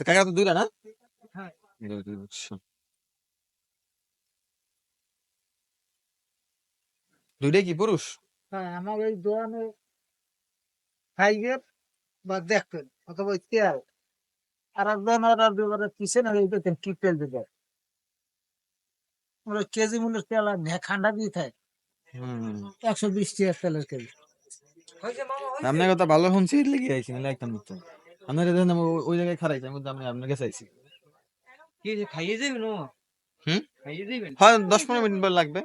কাকা তো দুইটা না। দুইটাই কি পুরুষ হ্যাঁ আমার ওই দোকানে ফাইভের বা দেখবেন অথবা ওই তেল আর একজন আর দুবার পিছনে ওই দেখেন কি তেল দিবে। কেজি মূল্যের তেল আর ঠান্ডা দিয়ে থাকে একশো বিশ টাকা তেলের কেজি। আপনার কথা ভালো শুনছি এর লেগে আইছি নাহলে একদম মতো আপনার দেখেন আমি ওই- জায়গায় খারাইছি আমি আমি আপনার কাছে আইছি কি খাইয়ে যাবেন ও হুম? খাইয়ে যাবেন হয় দশ পনেরো মিনিট লাগবে।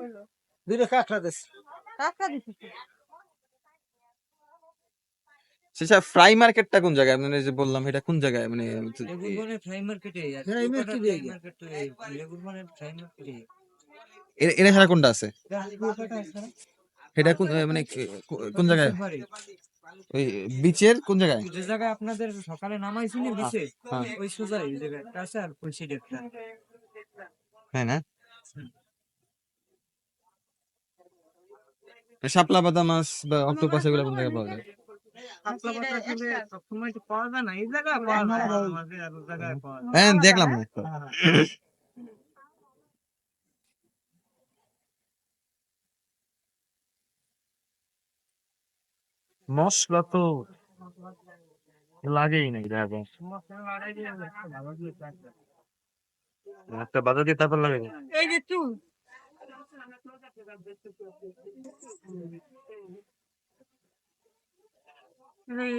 দুটো কাঁকড়া দিচ্ছে সেটা ফ্রাই মার্কেটটা কোন জায়গায়? মানে যে বললাম এটা কোন জায়গায়? মানে লেগুরবানের ফ্রাই মার্কেটে লেগুরবানের ফ্রাই মার্কেটে। এর ছাড়া কোনটা আছে? এটা কোন মানে কোন জায়গায়? ওই বিচের কোন জায়গায়? যে জায়গায় আপনাদের সকালে নামাইছি না বিছে হ্যাঁ। ওই সোজা এই জায়গাটা আছে আর হ্যাঁ না? শাপলা বাদা মাছ বা অক্টোপাস এগুলো কোন জায়গায় পাওয়া যায়? হ্যাঁ দেখলাম না তো। মশলা তো লাগেই নাই দেখো। একটা বাধা দিয়ে তারপর লাগে এই যে চুল।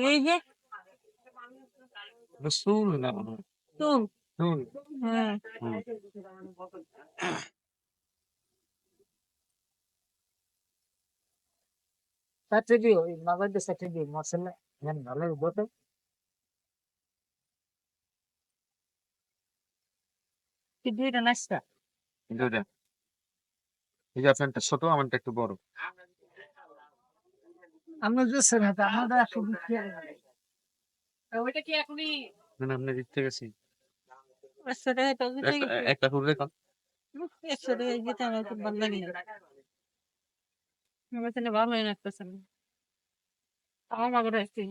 এই যে চুল না চুল। চুল। হ্যাঁ। ওই মশলা হ্যাঁ ভালো বটে। কি দুইটা নাস্তা? দুইটা। এই যে আপনারটা ছোট আমারটা একটু বড়। আমরা যে না আমাদের একশো ওইটা কি এখনই মানে আপনি দিতে গেছি। একটা করে দেখান আমার ভালো লাগে লাগতেছে না। আমার মাগরে আসছি